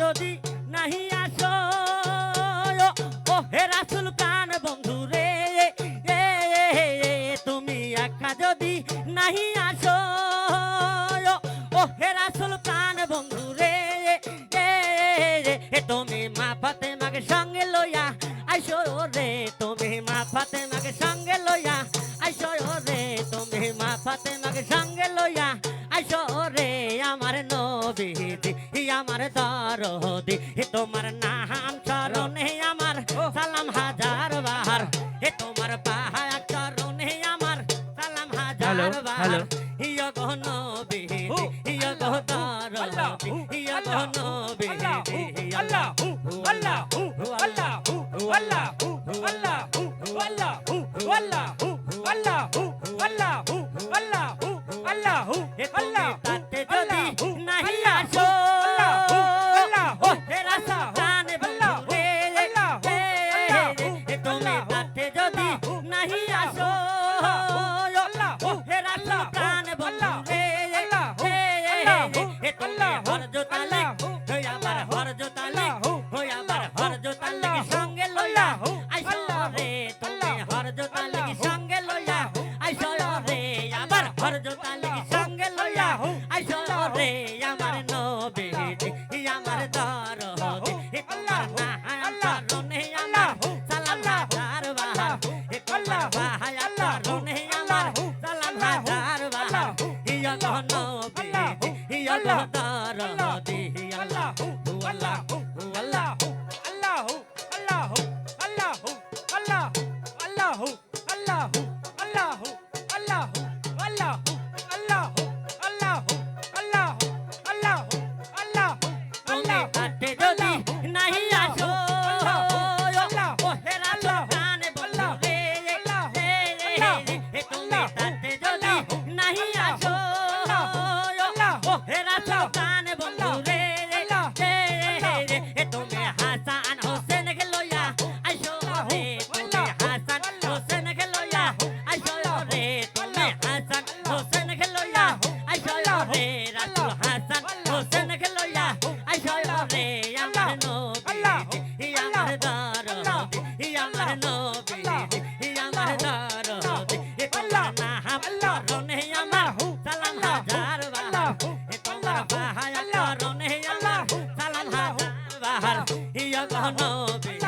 যদি নাহি আসো, ও হে রাসুল কান বন্ধু রে তুমি একা যদি নাহি আসো, ও, হে রাসুল কান বন্ধু রে তুমি মা ফাতে মাকে সঙ্গে লইয়া আইসো রে, তুমি মা ফাতে মাকে সঙ্গে লইয়া আইসো রে, তুমি মা ফাতে মাকে সঙ্গে লইয়া আইসো রে আমার নবীদি আমার দরদি তোমার নাম চরণে আমার সালাম হাজার বাহার হে তোমার পাহাড় চরণে আমার সালাম হাজার বাহার। ইয় গহ নবীদি ইয় গহ দরদি ইয় গহ নবীদি আল্লাহ আল্লাহ আল্লাহ আল্লাহ আল্লাহ জোতালে হই আমার হর জোতালে হই আমার হর জোতালে সঙ্গে লইয়া আইসো রে তুমি হর জোতালে সঙ্গে লইয়া আইসো রে আমার হর জোতালে সঙ্গে লইয়া আইসো রে আমার নবী আমার দর হবে আল্লাহ আল্লাহ রনে আল্লাহ সালাম দার বাহা আল্লাহ বাহা আল্লাহ রনে আল্লাহ সালাম দার বাহা ইয়া নহনো আল্লাহ তারা Tchau. জানাবে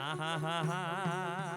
ha ha ha